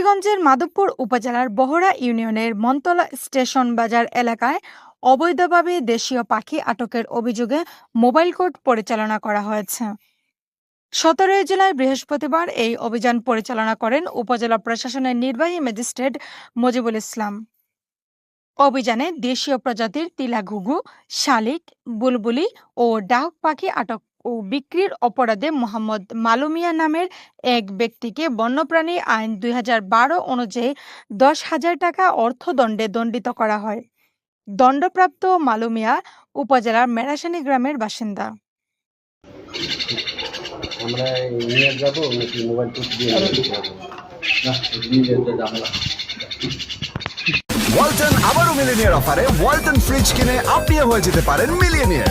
হবিগঞ্জের মাধবপুর উপজেলার বহরা ইউনিয়নের মন্তলা স্টেশন বাজার এলাকায় অবৈধভাবে দেশীয় পাখি আটকের অভিযোগে মোবাইল কোর্ট পরিচালনা করা হয়েছে। সতেরোই জুলাই বৃহস্পতিবার এই অভিযান পরিচালনা করেন উপজেলা প্রশাসনের নির্বাহী ম্যাজিস্ট্রেট মজিবুল ইসলাম। অভিযানে দেশীয় প্রজাতির তিলা ঘুঘু শালিক, বুলবুলি ও ডাহুক পাখি আটক ও বিক্রির অপরাধে মোহাম্মদ মালুমিয়া নামের এক ব্যক্তিকে বন্যপ্রাণী আইন দুই হাজার বারো অনুযায়ী দশ হাজার টাকা অর্থদণ্ডে দণ্ডিত করা হয়। দণ্ডপ্রাপ্ত মালুমিয়া উপজেলার মেরাসানি গ্রামের বাসিন্দা। আমরা নিয়ে যাব নাকি মোবাইল দিয়ে ওয়ালটন আবারও মিলিনিয়ার অফারে ওয়ালটন ফ্রিজ কিনে আপনিও হয়ে যেতে পারেন মিলিয়নিয়ার।